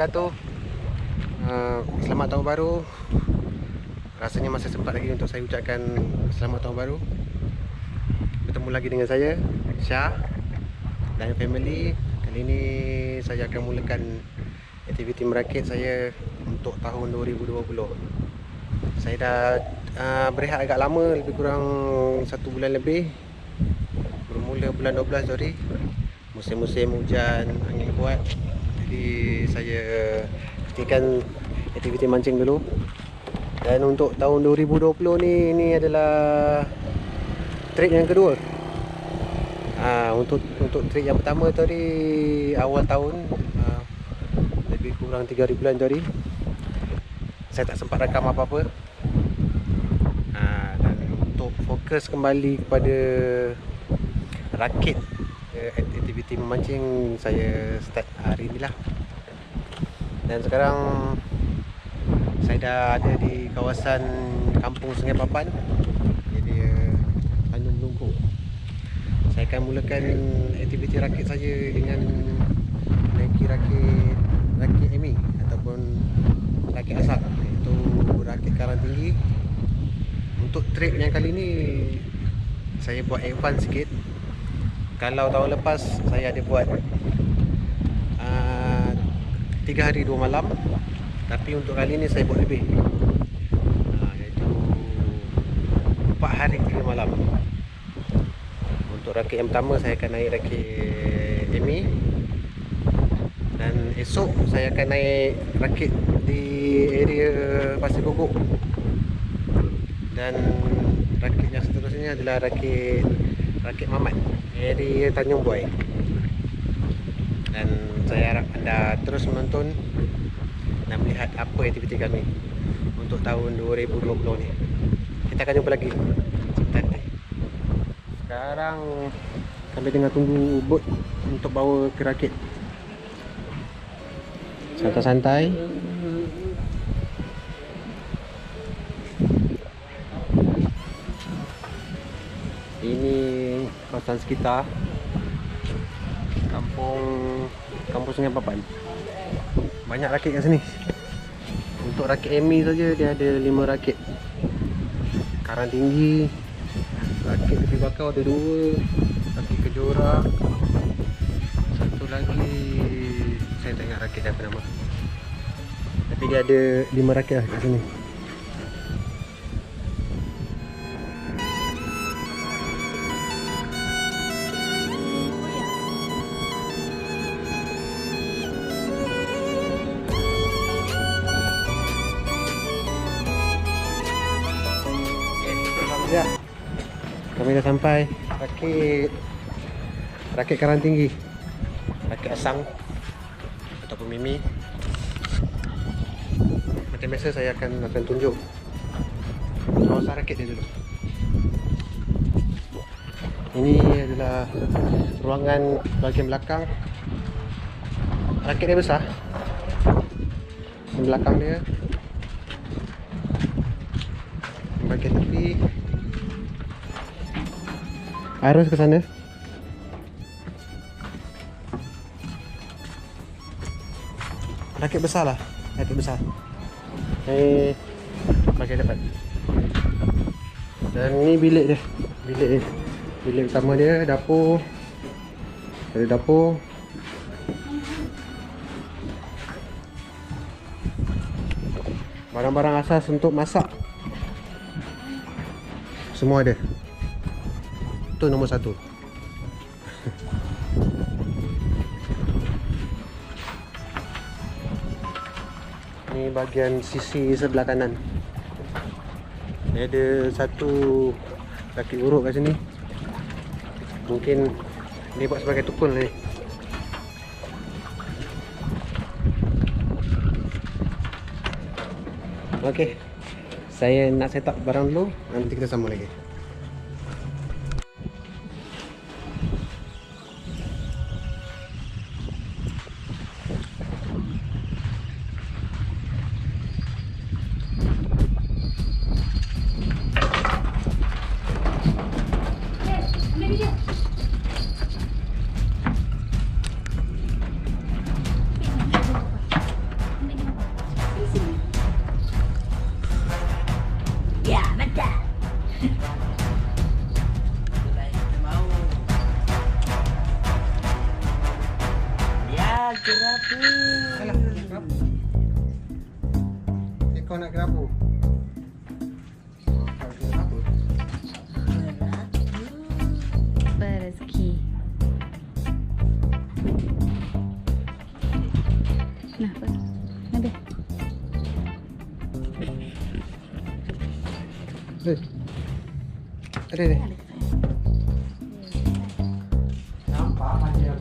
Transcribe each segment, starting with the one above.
Wabarakatuh uh, Selamat tahun baru. Rasanya masih sempat lagi untuk saya ucapkan Selamat tahun baru. Bertemu lagi dengan saya Syah Dan family. Kali ini saya akan mulakan Aktiviti merakit saya Untuk tahun 2020 Saya dah uh, berehat agak lama Lebih kurang satu bulan lebih. Bermula bulan 12 tadi Musim-musim hujan, angin kuat jadi saya hentikan aktiviti mancing dulu. Dan untuk tahun 2020 ni ini adalah trip yang kedua. Ha, untuk untuk trip yang pertama tadi awal tahun ha, lebih kurang 3 hari bulan tadi. Saya tak sempat rakam apa-apa. Ha, dan untuk fokus kembali kepada rakit eh, aktiviti memancing saya start hari ni lah. Dan sekarang saya dah ada di kawasan kampung Sungai Papan. Jadi Tanjung Melungkuk saya akan mulakan aktiviti rakit saya dengan naiki rakit rakit Amy ataupun rakit asap iaitu rakit karang tinggi. Untuk trip yang kali ni saya buat advance sikit. Kalau tahun lepas saya ada buat 3 hari 2 malam. Tapi untuk kali ni saya buat lebih. Uh, iaitu 4 hari 3 malam. Untuk rakit yang pertama saya akan naik rakit Amy. Dan esok saya akan naik rakit di area Pasir Gogok dan rakit yang seterusnya adalah rakit rakit Mamat area Tanjung Buai dan saya harap anda terus menonton dan melihat apa aktiviti kami untuk tahun 2020 ni. Kita akan jumpa lagi. Sekarang kami tengah tunggu bot untuk bawa ke rakit santai-santai. Ini kawasan sekitar kampung kampung Sungai Papan. Banyak rakit kat sini? Untuk rakit Amy saja dia ada 5 rakit. Karang tinggi rakit tepi bakau ada 2 rakit kejora. Satu lagi saya tak ingat rakit dia apa nama tapi dia ada 5 rakit lah kat sini dah sampai rakit rakit karang tinggi. Rakit asang ataupun mimi. Macam biasa saya akan akan tunjuk kawasan rakit dia dulu. Ini adalah ruangan bahagian belakang. Rakit dia besar. Di belakang dia bahagian tepi Arus ke sana. Rakit besar lah. Rakit besar. Ini bagian depan. Dan ni bilik dia. Bilik dia. Bilik utama dia, dapur. Ada dapur. Barang-barang asas untuk masak. Semua ada. Itu nombor satu Ni bahagian sisi sebelah kanan. Dia ada satu kaki urut kat sini. Mungkin dia buat sebagai tukul ni. Okey. Saya nak set up barang dulu, nanti kita sambung lagi. Bisa.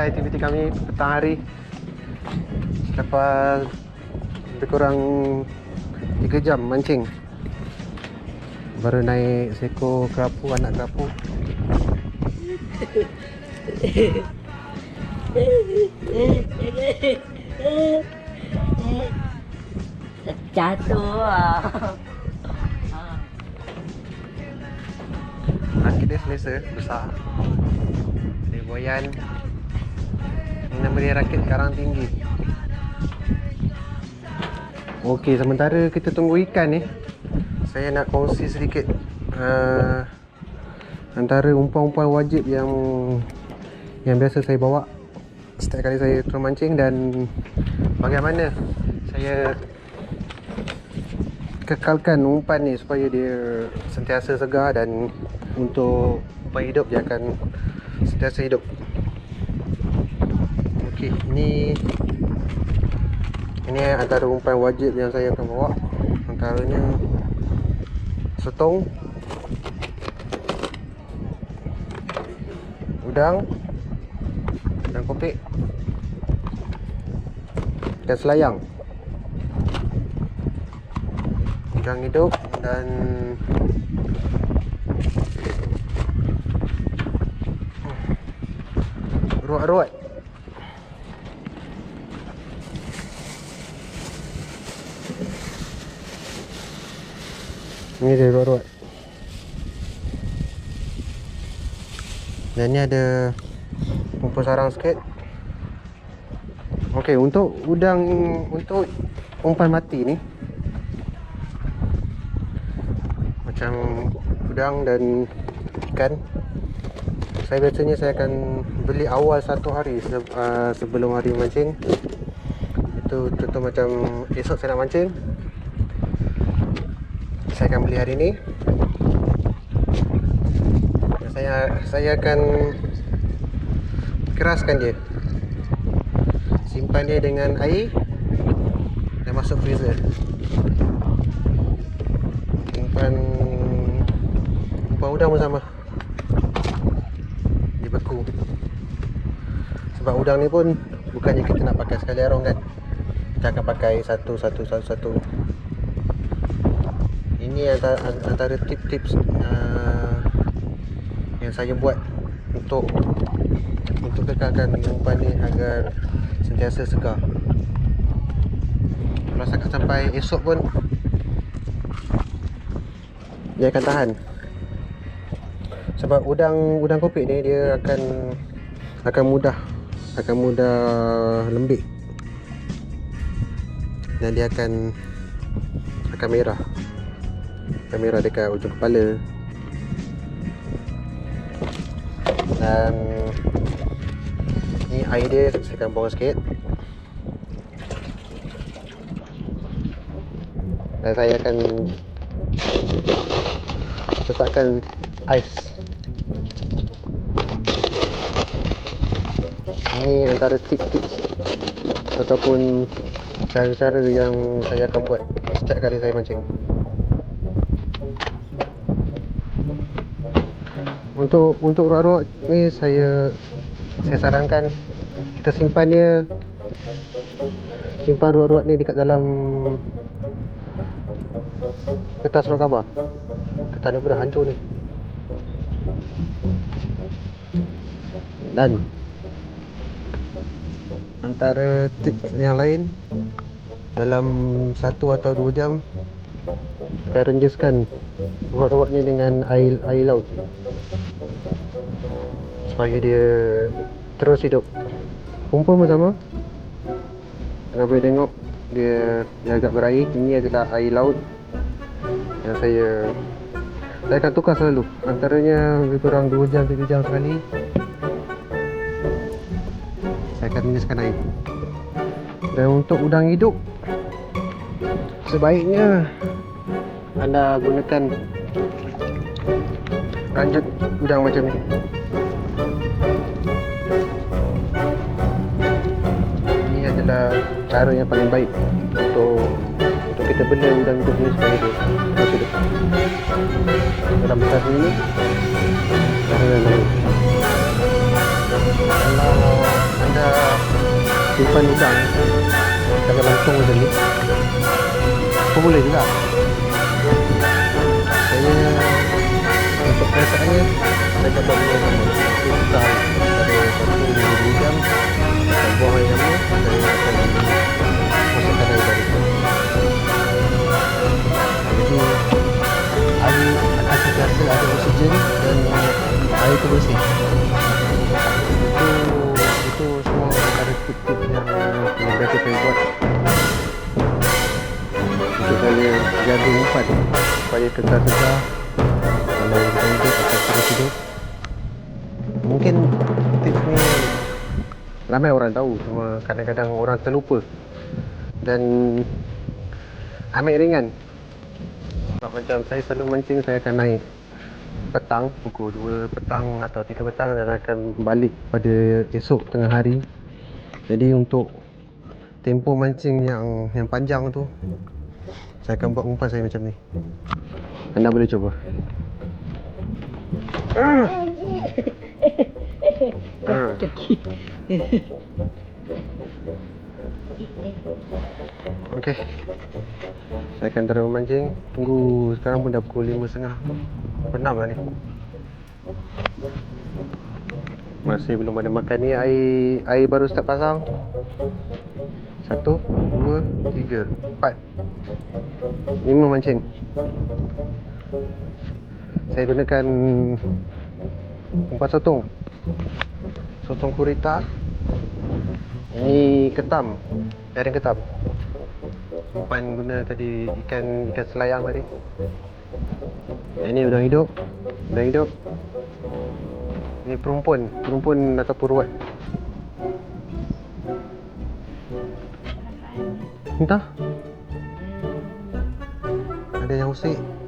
Inilah aktiviti kami petang hari. Lepas Lebih kurang 3 jam mancing. Baru naik seekor kerapu, anak kerapu. Jatuh. Ah. Rakit dia selesa, besar. Dia goyan Nama dia rakit karang tinggi Okey, sementara kita tunggu ikan ni Saya nak kongsi sedikit uh, Antara umpan-umpan wajib yang Yang biasa saya bawa Setiap kali saya turun mancing dan Bagaimana saya kekalkan umpan ni supaya dia sentiasa segar dan untuk umpan hidup dia akan sentiasa hidup. Okey, ini ini antara umpan wajib yang saya akan bawa. Antaranya setong, udang dan kopek dan selayang. Udang hidup dan ruat-ruat Ni dia ruat-ruat Dan ni ada Rumput sarang sikit. Okey, untuk udang untuk umpan mati ni macam udang dan ikan saya biasanya saya akan beli awal satu hari se, uh, sebelum hari mancing. Itu contoh macam esok saya nak mancing saya akan beli hari ni. Dan saya saya akan keraskan dia. Simpan dia dengan air dan masuk freezer. Simpan umpan udang pun sama dia beku. Sebab udang ni pun bukannya kita nak pakai sekali arung kan. Kita akan pakai satu satu satu satu ini antara, antara tips-tips uh, yang saya buat untuk untuk kekalkan umpan ni agar sentiasa segar. Kalau saya sampai esok pun dia akan tahan. Sebab udang udang kopik ni dia akan akan mudah akan mudah lembik. Dan dia akan akan merah akan merah dekat ujung kepala. Dan ni air dia saya akan buang sikit. Dan saya akan letakkan ais. Ni antara tips-tips ataupun cara-cara yang saya akan buat setiap kali saya mancing untuk untuk ruak-ruak ni saya saya sarankan kita simpan dia. Simpan ruak-ruak ni dekat dalam kertas roll cover kertas ni pun dah hancur ni. Dan antara tips yang lain dalam satu atau dua jam saya renjaskan ni dengan air air laut. Supaya dia terus hidup. Kumpul pun sama Anda boleh tengok dia, dia agak berair. Ini adalah air laut Yang saya Saya akan tukar selalu. Antaranya lebih kurang 2 jam, 3 jam sekali. Saya akan minuskan air. Dan untuk udang hidup Sebaiknya Anda gunakan Ranjut udang macam ni Ini adalah cara yang paling baik untuk untuk kita bela udang supaya dia terus hidup. Dalam besar ini cara yang lain. Kalau anda simpan udang kat dalam tong macam ni, pun boleh juga. Saya untuk perasaannya saya dapat beli yang sama. Saya tukar pada satu dua dua jam akan buang air lama dan akan masukkan air baru jadi air akan sentiasa ada oksigen dan air itu bersih itu itu semua antara tip-tip yang yang biasa saya buat jaga umpan. Supaya kekal segar kalau kita hidup akan terus hidup. Mungkin tips ni ramai orang tahu cuma kadang-kadang orang terlupa. Dan ambil ringan. Sebab macam saya selalu mancing saya akan naik petang pukul 2 petang atau 3 petang dan akan balik pada esok tengah hari. Jadi untuk tempoh mancing yang yang panjang tu saya akan buat umpan saya macam ni anda boleh cuba Ah. Okey. Saya akan terus memancing. Tunggu sekarang pun dah pukul 5.30. Penat lah ni. Masih belum ada makan ni air air baru start pasang. Satu, dua, tiga, empat. Lima mancing. Saya gunakan umpan sotong. Sotong kurita Ini ketam. Jaring ketam. Umpan guna tadi ikan ikan selayang tadi. Ini udang hidup. Udang hidup. Ini perumpun, perumpun ataupun ruat. Entah. Ada yang usik.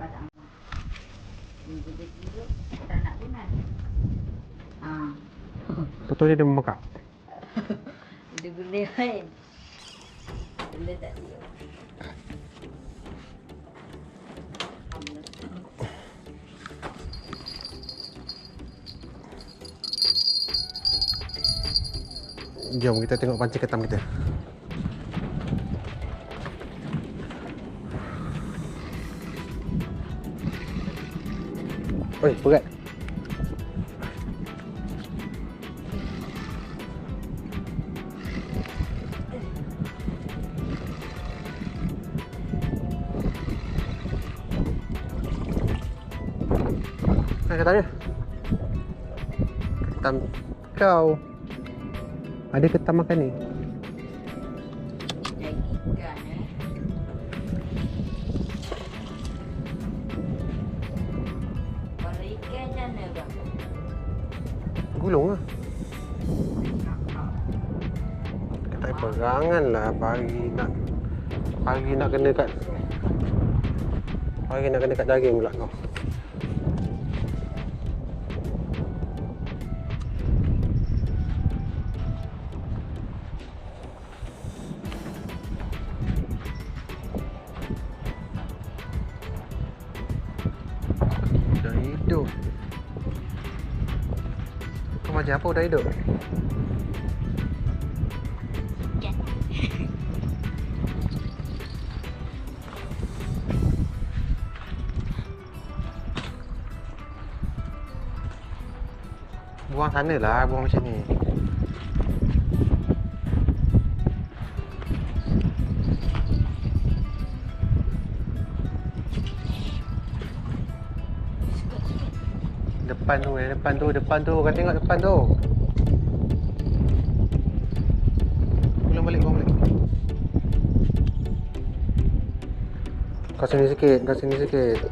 Ah, Betul dia memekak. dia guna kan. Boleh tak dia? Jom kita tengok pancing ketam kita. Oi, berat. Mana ketamnya? Ketam kau. Ada ketam makan ni? Kata perangan lah pagi nak pagi nak kena kat pagi nak kena kat daging pula kau. Dah hidup. Kau macam apa dah hidup? Buang sana lah, buang macam ni. Depan tu, eh, depan tu, depan tu. Kau tengok depan tu. Kau sini sikit, kau sini sikit.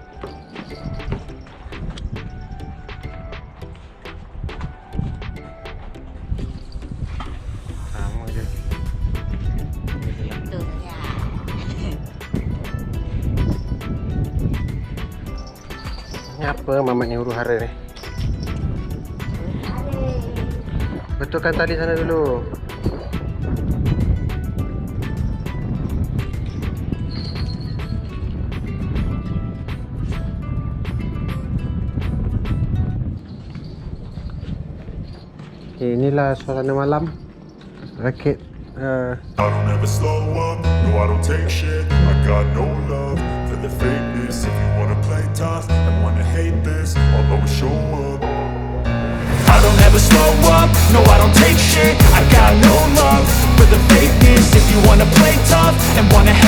Sama je. Tu ya. Ni apa mamat ni huru hara ni? Betulkan tali sana dulu. Okay, inilah suasana malam. Rakit uh, I don't ever slow up, no I don't take shit. I got no love for the fakeness. If you wanna play tough and wanna hate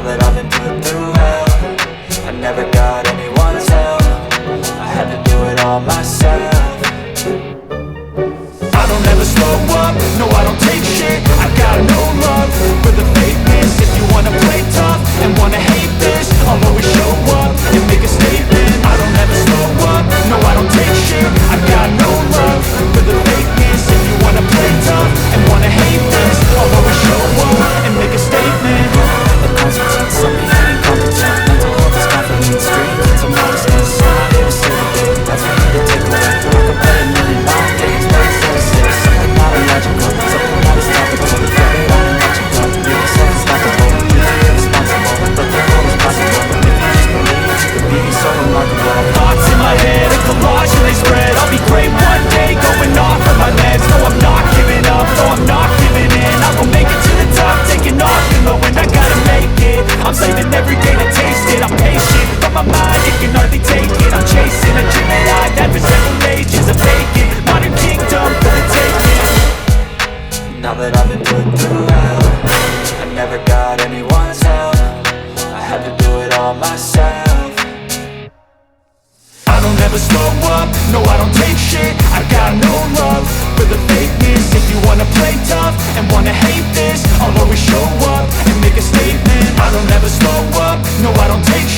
That I've been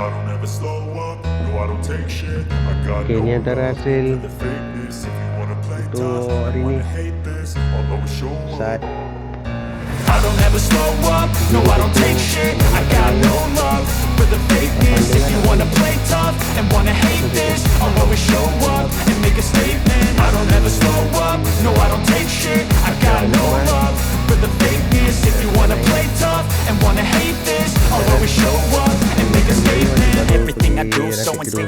I don't ever slow up, no I don't take shit. I got no antara hasil for the fakeness. If you wanna play untuk tough hari and ni. wanna hate this I'll always show up. Saat I don't ever slow up, no I don't take shit. I got no love for the fakeness. If you wanna play tough and wanna hate this I'll always show up and make a statement. I don't ever slow up,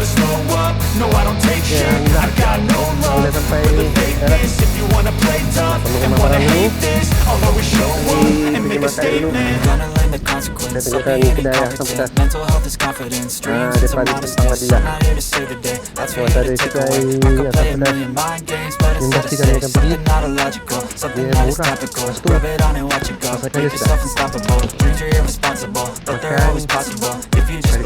I don't ever slow up, no I don't take shit. I got no love Boleh sampai for the fakeness If you wanna play play tough and wanna hate this I'll always show up and make a statement. Gonna learn the consequence. Of tunjukkan being kedai incompetent asam pedas. Mental health is confidence. Dreams Ah, it's a depan modest Tempat. I'm not here to save the day. That's for Buat you ada to take kedai away I could asam play a pedas. million mind games But Yang instead of mesti kalian say akan something not illogical. Something Dia that is murah. topical. Lepas tu, Rub it on and watch it go. Make yourself sedap. unstoppable. Dreams are irresponsible But they're always possible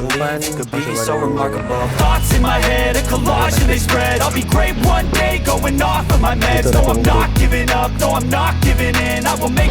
If you just Cari believe umpan, you could be so remarkable. Thoughts in my head, a collage and they spread. I'll be great one day, going off of my meds. No, I'm not giving up, no, I'm not giving in. I will make